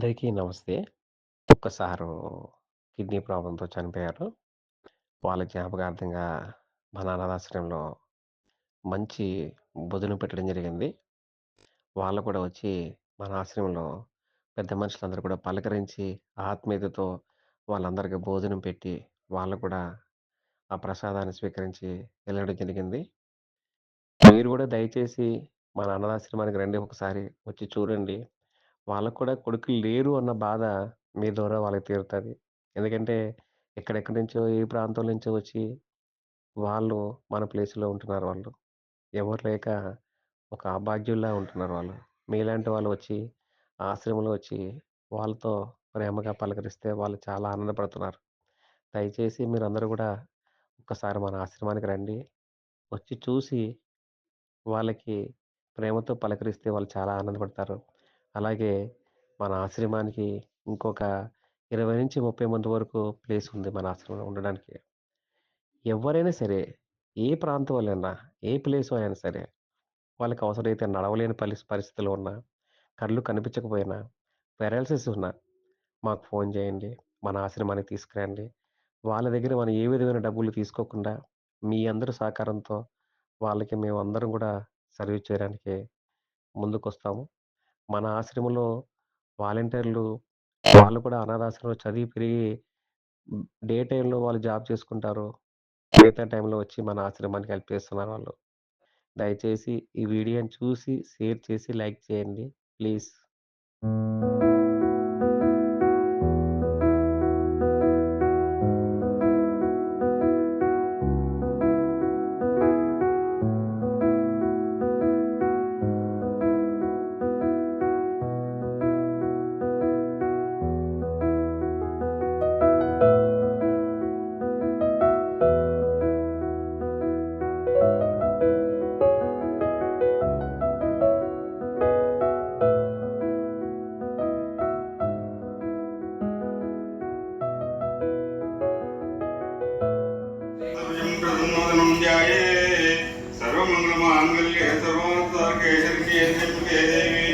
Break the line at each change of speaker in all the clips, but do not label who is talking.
అందరికీ నమస్తే. ఒక్కసారు కిడ్నీ ప్రాబ్లమ్‌తో చనిపోయారు. వాళ్ళ జ్ఞాపకార్థంగా మన అనాథాశ్రమంలో మంచి భోజనం పెట్టడం జరిగింది. వాళ్ళు కూడా వచ్చి మన ఆశ్రమంలో పెద్ద మనుషులందరూ కూడా పలకరించి, ఆత్మీయతతో వాళ్ళందరికీ భోజనం పెట్టి, వాళ్ళు కూడా ఆ ప్రసాదాన్ని స్వీకరించి వెళ్ళడం జరిగింది. మీరు కూడా దయచేసి మన అనాథాశ్రమానికి రండి ఒకసారి. వచ్చి చూడండి. వాళ్ళకి కూడా కొడుకులు లేరు అన్న బాధ మీ ద్వారా వాళ్ళకి తీరుతుంది ఎందుకంటే ఎక్కడెక్కడి నుంచో, ఏ ప్రాంతం నుంచో వచ్చి వాళ్ళు మన ప్లేస్‌లో ఉంటున్నారు వాళ్ళు. ఎవరు లేక ఒక అభాగ్యుల్లా ఉంటున్నారు వాళ్ళు. మీలాంటి వాళ్ళు వచ్చి ఆశ్రమంలో వచ్చి వాళ్ళతో ప్రేమగా పలకరిస్తే వాళ్ళు చాలా ఆనందపడుతున్నారు. దయచేసి మీరందరూ కూడా ఒక్కసారి మన ఆశ్రమానికి రండి. వచ్చి చూసి వాళ్ళకి ప్రేమతో పలకరిస్తే వాళ్ళు చాలా ఆనందపడతారు. అలాగే మన ఆశ్రమానికి ఇంకొక 20-30 మంది వరకు ప్లేస్ ఉంది మన ఆశ్రమంలో ఉండడానికి. ఎవరైనా సరే, ఏ ప్రాంతం వాళ్ళైనా, ఏ ప్లేస్ అయినా సరే, వాళ్ళకి అవసరమైతే నడవలేని పరి పరిస్థితులు ఉన్నా, కళ్ళు కనిపించకపోయినా, పెరాలసిస్ ఉన్నా, మాకు ఫోన్ చేయండి. మన ఆశ్రమానికి తీసుకురండి. వాళ్ళ దగ్గర మనం ఏ విధమైన డబ్బులు తీసుకోకుండా, మీ అందరి సహకారంతో వాళ్ళకి మేము అందరం కూడా సర్వీస్ చేయడానికి ముందుకు వస్తాము మన ఆశ్రమంలో వాలంటీర్లు వాళ్ళు కూడా అనాథాశ్రమంలో చదివి పెరిగి డే టైమ్‌లో వాళ్ళు జాబ్ చేసుకుంటారు. మిగతా టైంలో వచ్చి మన ఆశ్రమానికి హెల్ప్ చేస్తున్నారు వాళ్ళు. దయచేసి ఈ వీడియోని చూసి, షేర్ చేసి, లైక్ చేయండి. ప్లీజ్.
सर्वमङ्गल माङ्गल्ये सर्वार्थार्के शरण्ये त्र्यम्बके देवी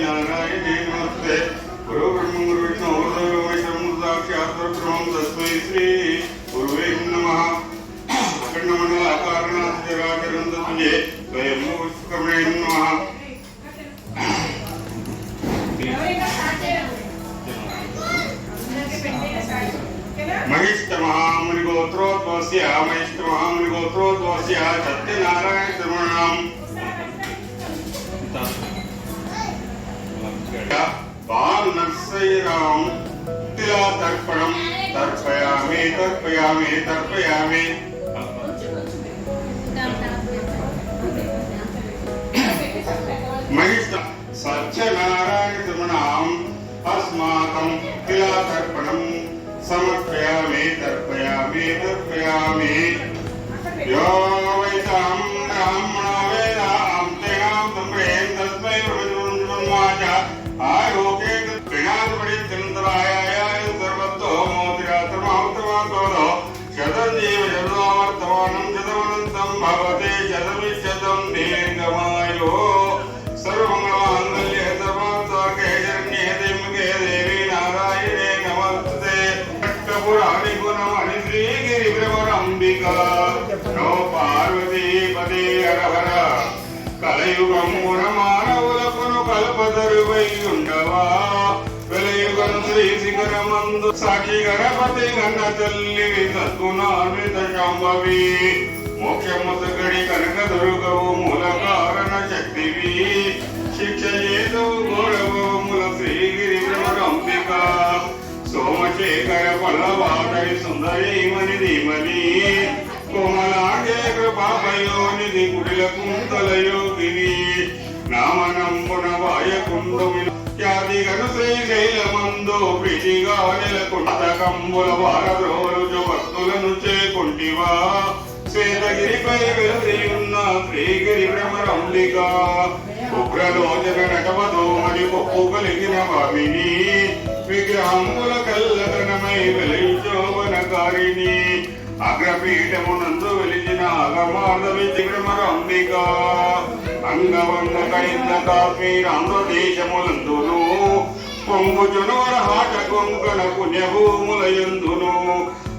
नमस्ते गुरु ब्रह्म श्री गुरुवे नमः। अखण्डमण्डलाकारणात् स्वयं विश्वकर्मणे नमः। महिष्टमहामुनिगोत्रोद्वस्य महिष्टमहामुनिगोत्रोद्वस्य सत्यनारायणतृमणाम् बालनर्सयराम् तिला तर्पणम् तर्पयामि तर्पयामि तर्पयामि। महिष्ट सत्यनारायणशर्मणाम् अस्माकं तिला तर्पणम् समर्पयामि, तर्पयामि तर्पयामि। यो वैतां ब्राह्मणो భ్రమరంబిక నో పార్వతీ పదే హర మానవులకును కల్పతరువై ఉండవా వెలయుగం శిఖరమందు సాక్షి గణపతి గన్న తల్లివి సద్గుణాన్విత శాంభవి మోక్షముతగడి కనక దుర్గవు మూల కారణ శక్తివి. శిక్ష సోమశేఖర పల్లవాటరి సుందరీమణి ధీమని కోమలాంగే కృపాపయోనిధి కుటిల కుంతల యోగిని నామనంబున వాయకుండుమి ఖ్యాతిగను శ్రీశైలమందు ప్రీతిగా నెలకొండ కంబుల వారద్రోలు భక్తులను చేకుంటివా శ్వేతగిరిపై వెలుదియున్న శ్రీగిరి భ్రమరంబిక ఉగ్రలోచన నటవదోమని ఒప్పు కలిగిన వామిని విగ్రహముల కల్లతనమై వెలించోవనకారిణి అగ్రపీఠమునందు వెలిచిన అగమార్ధవి త్రిగ్రమరంబిక అంగవంగ కైంద కాశ్మీరాంధ్రదేశములందును
పొంగుచునోర హాట కొంకణ పుణ్యభూములయందును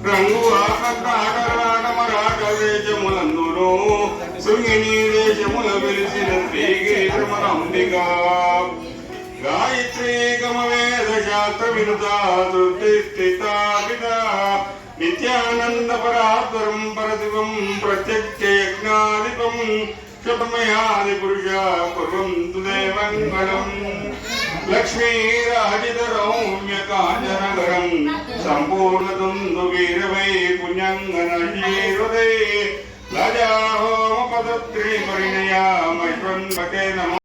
రంగు ఆకటాటరాటమరాట దేశములందును శృంగిణీ దేశముల వెలిసిన
శ్రీగిరిమరంబిక गायत्रीगमवेदशातमिनुदातिष्ठितापिता नित्यानन्दपरात्परं परदिवं प्रत्यक्षयज्ञादिपं शतमयादिपुरुषा कुर्वन्तु देवङ्गणम् लक्ष्मीराजितरौम्यकाञ्चनगरं सम्पूर्णदुन्दुवीरवै पुण्यङ्गनशीरुदे लजाहोमपदत्रिपरिणयामश्वन्वके नमो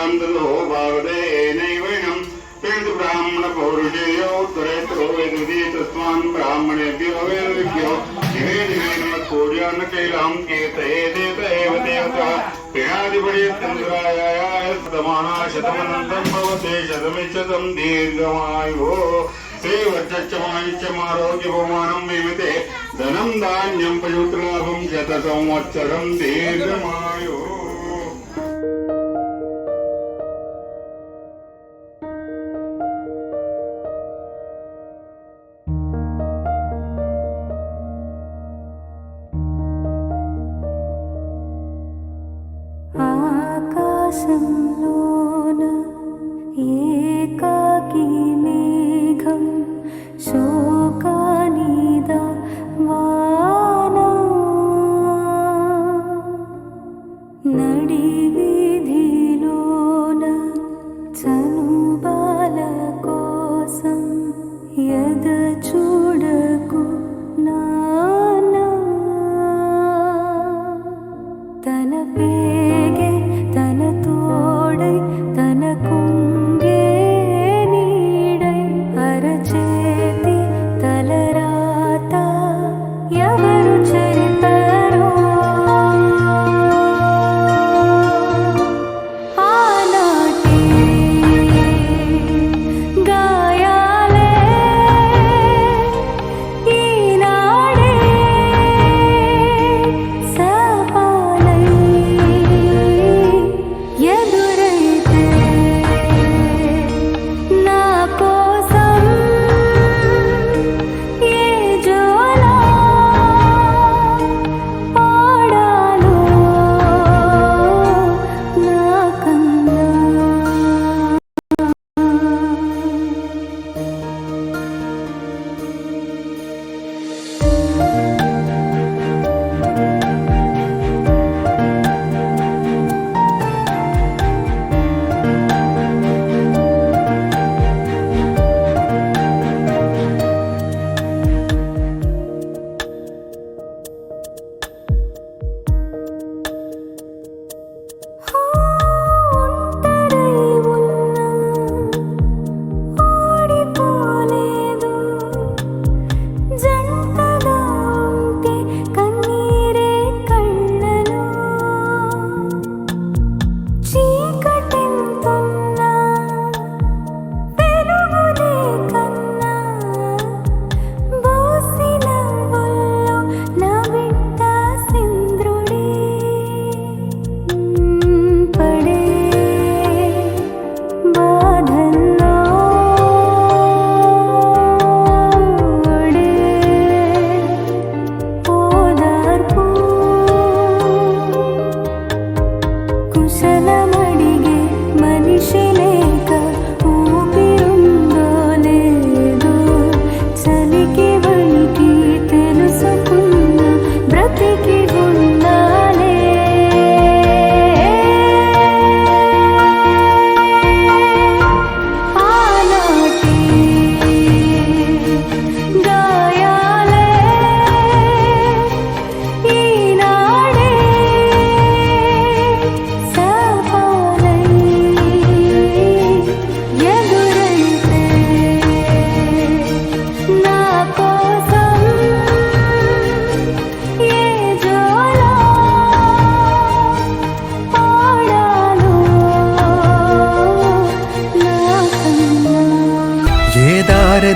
ബ്രാഹ്മണയാം തദോഭാവതേനൈവനം പിതൃ ബ്രാഹ്മണ പൗരുഷേയോ ഉത്തരേത്രോ വേദതി തസ്മാൻ ബ്രാഹ്മണേഭ്യോ വേദവിഭ്യോ ദിവേ ദിവേ നമസ്കൂര്യാണ കൈലാം കേതയേ ദേതയേവ ദേവത പിണാധിപടിയത്തന്ത്രായായ ശതമാനാശതമനന്തം ഭവത്തെ ശതമിച്ചതം ദീർഘമായോ ശ്രീവർച്ചമാരോഗ്യപമാനം വിവിധേ ധനം ധാന്യം പശുത്രാഭം ശതസംവത്സരം ദീർഘമായോ
semlur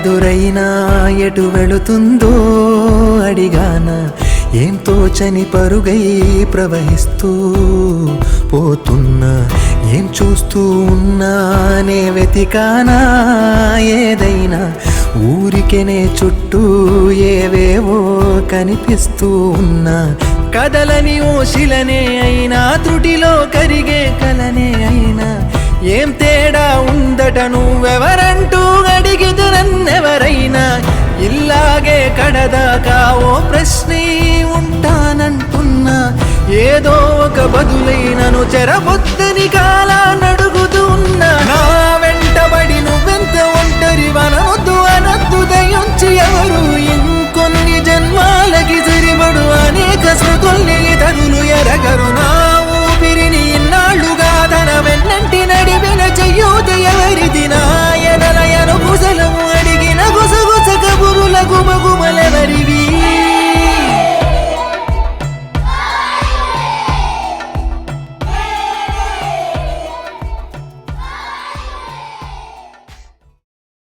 ఎదురైనా ఎటు వెళుతుందో అడిగాన
ఏం తోచని పరుగై ప్రవహిస్తూ పోతున్నా ఏం చూస్తూ ఉన్నానే వెతికానా ఏదైనా ఊరికెనే చుట్టూ ఏవేవో కనిపిస్తూ ఉన్నా. కదలని ఓశిలనే అయినా తృటిలో కరిగే కలనే అయినా ఏం తేడా ఉందట నువ్వెవరంటూ అడిగిదు నన్నెవరైనా? ఇల్లాగే కడదాకా ఓ ప్రశ్నే ఉంటానంటున్నా. ఏదో ఒక బదులైనను చెరబొద్దని కాలా నడుగుతూ ఉన్నా నా వెంటబడి నువ్వెంత ఒంటరి వనవద్దు అనద్దు దయించి ఎవరు? ఇంకొన్ని జన్మాలకి సరిపడు అనేక స్మృతుల్ని తగులు ఎరగరు నా